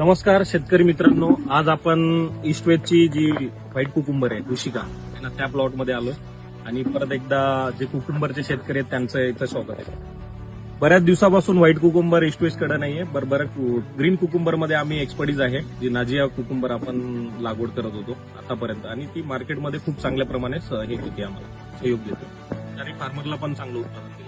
नमस्कार शेतकरी मित्रांनो. आज आपण ईस्टवेदची जी व्हाईट कुकुंबर आहे ऋषिका आहे ना त्या प्लॉटमध्ये आलोय. आणि परत एकदा जे कुकुंबरचे शेतकरी आहेत त्यांचं इथं स्वागत आहे. बऱ्याच दिवसापासून व्हाईट कुकुंबर ईस्टवेजकडे नाहीये बर ग्रीन कुकुंबरमध्ये आम्ही एक्सपर्टीज आहे जी नाजिया कुकुंबर आपण लागवड करत होतो आतापर्यंत. आणि ती मार्केटमध्ये खूप चांगल्या प्रमाणे हे देते आम्हाला सहयोग देते. आणि फार्मरला पण चांगलं उत्पादन.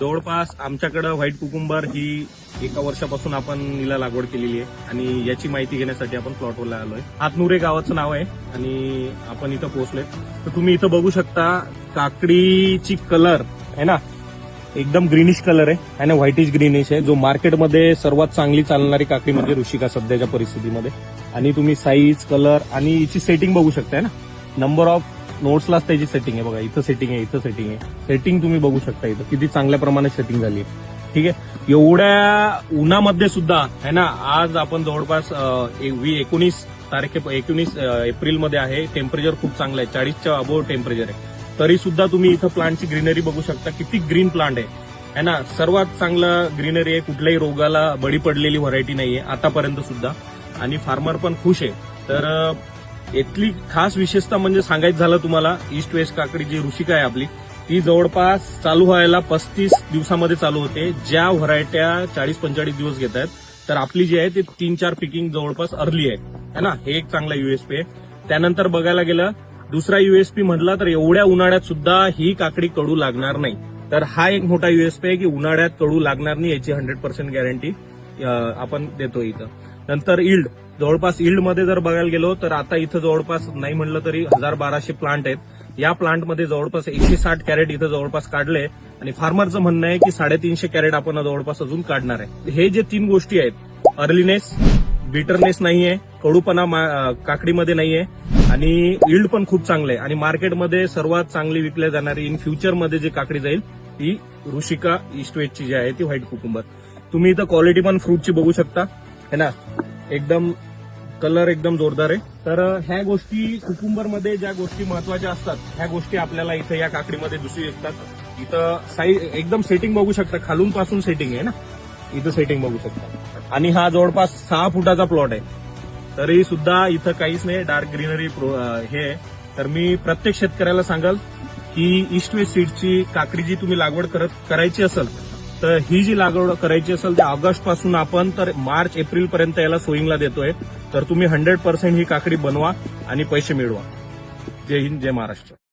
जवळपास आमच्याकडं व्हाईट कुकुंबर ही एका वर्षापासून आपण हिला लागवड केलेली आहे. आणि याची माहिती घेण्यासाठी आपण प्लॉटवरला आलोय. हातनुरे गावाचं नाव आहे. आणि आपण इथं पोहोचलोय. तर तुम्ही इथं बघू शकता काकडीची कलर आहे ना? एकदम ग्रीनिश कलर आहे. आणि व्हाईटिश ग्रीनिश आहे. जो मार्केटमध्ये सर्वात चांगली चालणारी काकडी म्हणजे ऋषिका सध्याच्या परिस्थितीमध्ये. आणि तुम्ही साईज कलर आणि हिची सेटिंग बघू शकताय ना? नंबर ऑफ नोट्सलाच त्याची सेटिंग आहे बघा. इथं सेटिंग आहे इथं सेटिंग आहे. सेटिंग तुम्ही बघू शकता इथं. किती चांगल्या प्रमाणात सेटिंग झाली आहे. ठीक आहे? एवढ्या उन्हामध्ये सुद्धा है ना? आज आपण जवळपास वी- एकोणीस तारखे एकोणीस एप्रिलमध्ये आहे. टेम्परेचर खूप चांगलं आहे. चाळीसच्या अबोव टेम्परेचर आहे. तरी सुद्धा तुम्ही इथं प्लांटची ग्रीनरी बघू शकता. किती ग्रीन प्लांट आहे. है ना? सर्वात चांगलं ग्रीनरी आहे. कुठल्याही रोगाला बळी पडलेली व्हरायटी नाहीये. आतापर्यंत सुद्धा. आणि फार्मर पण खुश आहे. तर इथली खास विशेषता म्हणजे सांगायचं झालं तुम्हाला ईस्ट वेस्ट काकडी जी ऋषिका आहे आपली ती जवळपास चालू व्हायला पस्तीस दिवसामध्ये चालू होते. ज्या व्हरायट्या चाळीस पंचेचाळीस दिवस घेत आहेत तर आपली जी आहे ती तीन चार पिकिंग जवळपास अर्ली आहे. है ना? हे एक चांगला युएसपी आहे. त्यानंतर बघायला गेलं दुसरा युएसपी म्हटला तर एवढ्या उन्हाळ्यात सुद्धा ही काकडी कडू लागणार नाही. तर हा एक मोठा युएसपी आहे की उन्हाळ्यात कडू लागणार नाही याची हंड्रेड पर्सेंट गॅरंटी आपण देतो इथं. नंतर इल्ड. जवळपास इल्डमध्ये जर बघायला गेलो तर आता इथं जवळपास नाही म्हणलं तरी हजार बाराशे प्लांट आहेत. या प्लांटमध्ये जवळपास एकशे साठ कॅरेट इथं जवळपास काढले. आणि फार्मरचं म्हणणं आहे की साडेतीनशे कॅरेट आपण जवळपास अजून काढणार आहे. हे जे तीन गोष्टी आहेत अर्लीनेस बिटरनेस नाहीये कडूपणा काकडीमध्ये नाहीये आणि इल्ड पण खूप चांगले आहे. आणि मार्केटमध्ये सर्वात चांगली विकल्या जाणारी इन फ्युचरमध्ये जी काकडी जाईल ती ऋषिका इस्टवेजची जी आहे ती व्हाईट कुकुंबर. तुम्ही इथं क्वालिटी पण फ्रूटची बघू शकता. है ना? एकदम कलर एकदम जोरदार आहे. तर ह्या गोष्टी कुकुंबरमध्ये ज्या गोष्टी महत्त्वाच्या असतात ह्या गोष्टी आपल्याला इथं या काकडीमध्ये दिसू येतात. इथं साई एकदम सेटिंग बघू शकता. खालून पासून सेटिंग आहे ना? इथं सेटिंग बघू शकता. आणि हा जवळपास सहा फुटाचा प्लॉट आहे. तरी सुद्धा इथं काहीच नाही. डार्क ग्रीनरी हे तर मी प्रत्येक शेतकऱ्याला सांगाल की ईस्ट वेस्ट सीडची काकडी जी तुम्ही लागवड करत करायची असेल तर ही जी लागवड करायची असेल ते ऑगस्टपासून आपण तर मार्च एप्रिल पर्यंत याला सोईंगला देतोय. तर तुम्ही हंड्रेड पर्सेंट ही काकडी बनवा आणि पैसे मिळवा. जय हिंद जय महाराष्ट्र.